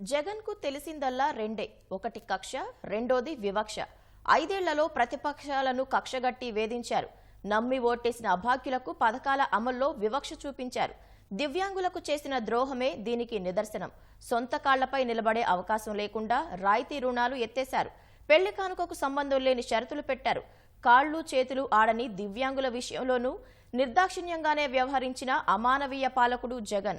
జగన్కు తెలిసిందల్లా రెండే. ఒకటి కక్ష రెండోది వివక్ష. ఐదేళ్ళలో ప్రతిపక్షాలను కక్షగట్టి వేధించారు. నమ్మి ఓటేసిన అభాగ్యులకు పథకాల అమల్లో వివక్ష చూపించారు. దివ్యాంగులకు చేసిన ద్రోహమే దీనికి నిదర్శనం. సొంత కాళ్ళపై నిలబడే అవకాశం లేకుండా రాయితీ రుణాలు ఎత్తేశారు. పెళ్ళి కానుకకు సంబంధం లేని షరతులు పెట్టారు. కాళ్ళు చేతులు ఆడని దివ్యాంగుల విషయంలోనూ నిర్దాక్షిణ్యంగానే వ్యవహరించిన అమానవీయ పాలకుడు జగన్.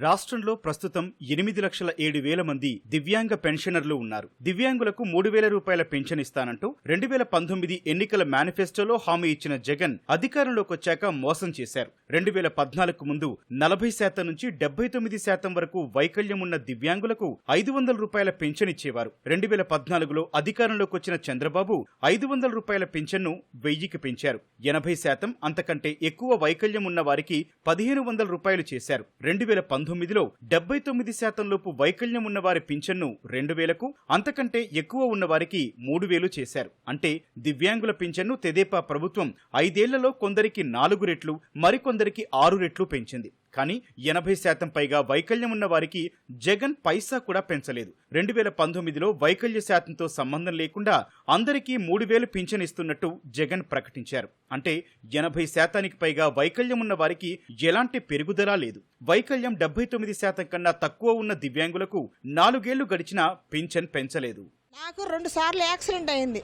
రాష్ట్రంలో ప్రస్తుతం ఎనిమిది లక్షల ఏడు వేల మంది దివ్యాంగ పెన్షనర్లు ఉన్నారు. దివ్యాంగులకు మూడు వేల రూపాయల పెన్షన్ ఇస్తానంటూ రెండు వేల పంతొమ్మిది ఎన్నికల మేనిఫెస్టోలో హామీ ఇచ్చిన జగన్ అధికారంలోకి వచ్చాక మోసం చేశారు. రెండు వేల పద్నాలుగు ముందు నలభై శాతం నుంచి డెబ్బై తొమ్మిది శాతం వరకు వైకల్యం ఉన్న దివ్యాంగులకు ఐదు వందల రూపాయల పెన్షన్ ఇచ్చేవారు. రెండు వేల పద్నాలుగులో అధికారంలోకి వచ్చిన చంద్రబాబు ఐదు వందల రూపాయల పెన్షన్ను వెయ్యికి పెంచారు. ఎనభై శాతం అంతకంటే ఎక్కువ వైకల్యం ఉన్న వారికి పదిహేను వందల రూపాయలు చేశారు. రెండు వేల పంతొమ్మిదిలో డెబ్బై తొమ్మిది శాతం లోపు వైకల్యం ఉన్నవారి పింఛన్ను రెండు వేలకు అంతకంటే ఎక్కువ ఉన్నవారికి మూడు వేలు చేశారు. అంటే దివ్యాంగుల పింఛన్ను తెదేపా ప్రభుత్వం ఐదేళ్ళలో కొందరికి నాలుగు రెట్లు మరికొందరికి ఆరు రెట్లు పెంచింది. కానీ ఎనభై శాతం పైగా వైకల్యం ఉన్న వారికి జగన్ పైసా కూడా పెంచలేదు. రెండు వేల పంతొమ్మిదిలో వైకల్య శాతంతో సంబంధం లేకుండా అందరికీ మూడు వేలు పింఛన్ ఇస్తున్నట్టు జగన్ ప్రకటించారు. అంటే ఎనభై శాతానికి పైగా వైకల్యం ఉన్న వారికి ఎలాంటి పెరుగుదల లేదు. వైకల్యం డెబ్బై తొమ్మిది శాతం కన్నా తక్కువ ఉన్న దివ్యాంగులకు నాలుగేళ్ళు గడిచినా పింఛన్ పెంచలేదు. నాకు రెండు సార్లు యాక్సిడెంట్ అయింది.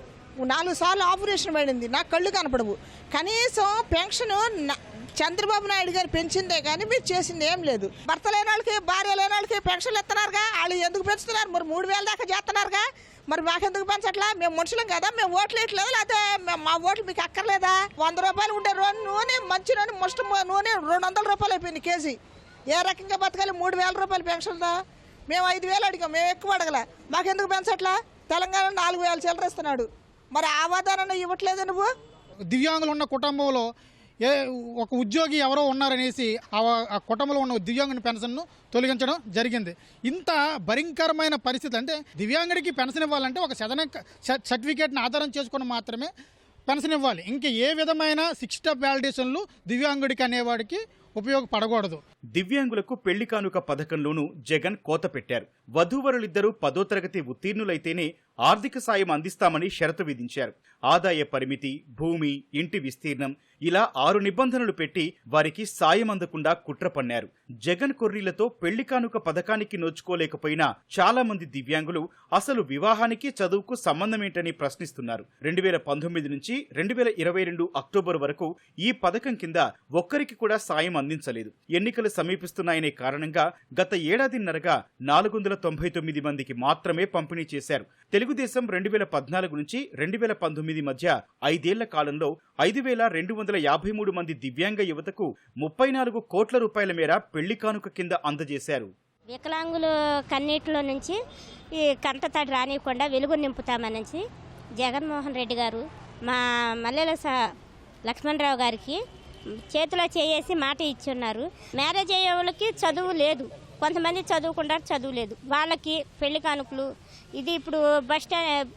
నాలుగు సార్లు ఆపరేషన్ పడింది. నాకు కళ్ళు కనపడవు. కనీసం పెన్షన్ చంద్రబాబు నాయుడు గారు పెంచిందే కానీ మీరు చేసింది ఏం లేదు. భర్త లేని వాళ్ళకి భార్య లేని వాళ్ళకి పెన్షన్లు ఇస్తున్నారుగా? వాళ్ళు ఎందుకు పెంచుతున్నారు? మరి మూడు వేల దాకా చేస్తున్నారుగా? మరి మాకెందుకు పెంచట్లా? మేము మనుషులం కదా? మేము ఓట్లు ఇట్లేదు లేకపోతే మా ఓట్లు మీకు అక్కర్లేదా? వంద రూపాయలు ఉండే నూనె మంచి నూనె మొత్తం నూనె రెండు వందల రూపాయలు అయిపోయింది కేజీ. ఏ రకంగా బతకాలి? మూడు వేల రూపాయలు పెన్షన్దా మేము ఐదు వేలు అడిగాం మేము ఎక్కువ అడగలే. మాకెందుకు పెంచట్లా తెలంగాణ నాలుగు వేల చిల్లర ఇస్తున్నాడు. మరి ఆవాదాన ఇవ్వట్లేదు నువ్వు? దివ్యాంగులు ఉన్న కుటుంబంలో ఏ ఒక ఉద్యోగి ఎవరో ఉన్నారనేసి ఆ ఆ కుటుంబంలో ఉన్న దివ్యాంగుని పెన్షన్ను తొలగించడం జరిగింది. ఇంత భయంకరమైన పరిస్థితి అంటే దివ్యాంగుడికి పెన్షన్ ఇవ్వాలంటే ఒక సదన సర్టిఫికేట్ని ఆధారం చేసుకుని మాత్రమే పెన్షన్ ఇవ్వాలి. ఇంకా ఏ విధమైన సిక్స్ స్టెప్ వ్యాలిడేషన్లు దివ్యాంగుడికి అనేవాడికి ఉపయోగపడకూడదు. దివ్యాంగులకు పెళ్ళి కానుక పథకంలోనూ జగన్ కోత పెట్టారు. వధూవరులిద్దరూ పదో తరగతి ఉత్తీర్ణులైతేనే ఆర్థిక సాయం అందిస్తామని షరతు విధించారు. ఆదాయ పరిమితి భూమి ఇంటి విస్తీర్ణం ఇలా ఆరు నిబంధనలు పెట్టి వారికి సాయం అందకుండా కుట్ర పన్నారు. జగన్ కొర్రీలతో పెళ్ళి కానుక పథకానికి నోచుకోలేకపోయినా చాలా మంది దివ్యాంగులు అసలు వివాహానికి చదువుకు సంబంధమేంటని ప్రశ్నిస్తున్నారు. రెండు వేల పంతొమ్మిది నుంచి రెండు వేల ఇరవై రెండు అక్టోబర్ వరకు ఈ పథకం కింద ఒక్కరికి కూడా సాయం అందించలేదు. ఎన్నికలు సమీపిస్తున్నాయనే కారణంగా గత ఏడాదిన్నరగా నాలుగు వందల తొంభై తొమ్మిది మందికి మాత్రమే పంపిణీ చేశారు. తెలుగుదేశం రెండు వేల పద్నాలుగు నుంచి రెండు వేల పంతొమ్మిది మధ్య ఐదేళ్ళ కాలంలో ఐదు వేల రెండు వందల యాభై మూడు మంది దివ్యాంగ యువతకు ముప్పై నాలుగు కోట్ల రూపాయల మేర పెళ్ళి కానుక కింద అందజేశారు. వికలాంగులు కన్నీటిలో నుంచి ఈ కంటతడి రానివ్వకుండా వెలుగు నింపుతామనేసి జగన్మోహన్ రెడ్డి గారు మా మల్లెల లక్ష్మణరావు గారికి చేతిలో చేయేసి మాట ఇచ్చున్నారు. మ్యారేజ్ అయ్యే వాళ్ళకి చదువు లేదు. కొంతమంది చదువుకుంటారు చదువు లేదు. వాళ్ళకి పెళ్ళి కానుకలు ఇది ఇప్పుడు బస్ స్టాండ్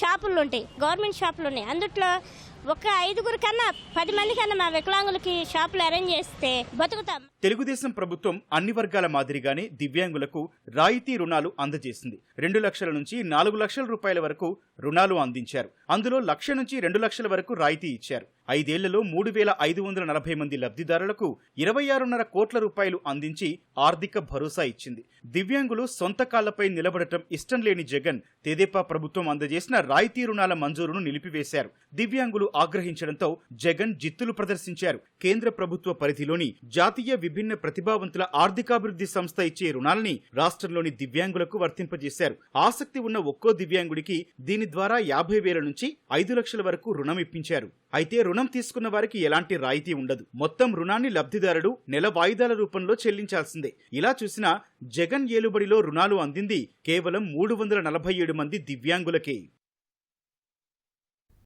షాపులు ఉంటాయి గవర్నమెంట్ షాపులు ఉన్నాయి. అందుట్లో ఒక ఐదుగురు కన్నా పది మంది కన్నా మా వికలాంగులకి షాపులు అరేంజ్ చేస్తే బతుకుతాం. తెలుగుదేశం ప్రభుత్వం అన్ని వర్గాల మాదిరిగానే దివ్యాంగులకు రాయితీ రుణాలు అందజేసింది. రెండు లక్షల నుంచి నాలుగు లక్షల రూపాయల వరకు రుణాలు అందించారు. అందులో లక్ష నుంచి రెండు లక్షల వరకు రాయితీ ఇచ్చారు. ఐదేళ్ళలో మూడు వేల ఐదు వందల నలభై మంది లబ్ధిదారులకు ఇరవై ఆరున్నర కోట్ల రూపాయలు అందించి ఆర్థిక భరోసా ఇచ్చింది. దివ్యాంగులు సొంత కాళ్ళపై నిలబడటం ఇష్టం లేని జగన్ తెదేపా ప్రభుత్వం అందజేసిన రాయితీ రుణాల మంజూరును నిలిపివేశారు. దివ్యాంగులు ఆగ్రహించడంతో జగన్ జిత్తులు ప్రదర్శించారు. కేంద్ర ప్రభుత్వ పరిధిలోని జాతీయ విభిన్న ప్రతిభావంతుల ఆర్థికాభివృద్ధి సంస్థ ఇచ్చే రుణాలని రాష్ట్రంలోని దివ్యాంగులకు వర్తింపజేశారు. ఆసక్తి ఉన్న ఒక్కో దివ్యాంగుడికి దీని ద్వారా యాభై వేల నుంచి ఐదు లక్షల వరకు రుణం ఇప్పించారు. అయితే రుణం తీసుకున్న వారికి ఎలాంటి రాయితీ ఉండదు. మొత్తం రుణాన్ని లబ్ధిదారుడు నెల వాయిదాల రూపంలో చెల్లించాల్సిందే. ఇలా చూసినా జగన్ ఏలుబడిలో రుణాలు అందింది కేవలం మూడు వందల నలభై ఏడు మంది దివ్యాంగులకే.